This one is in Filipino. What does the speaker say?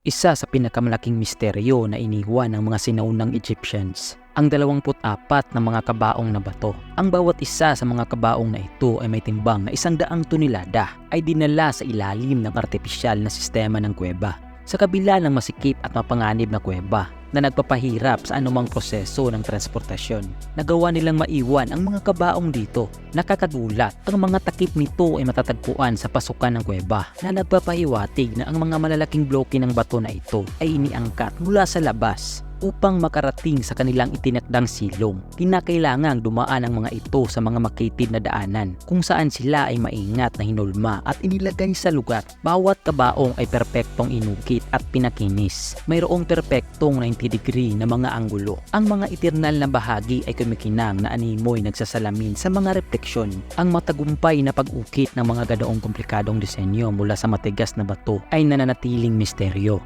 Isa sa pinakamalaking misteryo na iniwan ng mga sinaunang Egyptians ang 24 na mga kabaong na bato. Ang bawat isa sa mga kabaong na ito ay may timbang na isang daang tonelada ay dinala sa ilalim ng artipisyal na sistema ng kuweba. Sa kabila ng masikip at mapanganib na kuweba na nagpapahirap sa anumang proseso ng transportasyon, nagawa nilang maiwan ang mga kabaong dito. Nakakagulat, ang mga takip nito ay matatagpuan sa pasukan ng kuweba na nagpapahiwatig na ang mga malalaking bloke ng bato na ito ay iniangkat mula sa labas upang makarating sa kanilang itinakdang silong. Kinakailangang dumaan ang mga ito sa mga makitid na daanan kung saan sila ay maingat na hinulma at inilagay sa lugar. Bawat kabaong ay perpektong inukit at pinakinis. Mayroong perpektong 90 degree na mga anggulo. Ang mga eternal na bahagi ay kumikinang na animoy nagsasalamin sa mga refleksyon. Ang matagumpay na pag-ukit ng mga gadaong komplikadong disenyo mula sa matigas na bato ay nananatiling misteryo.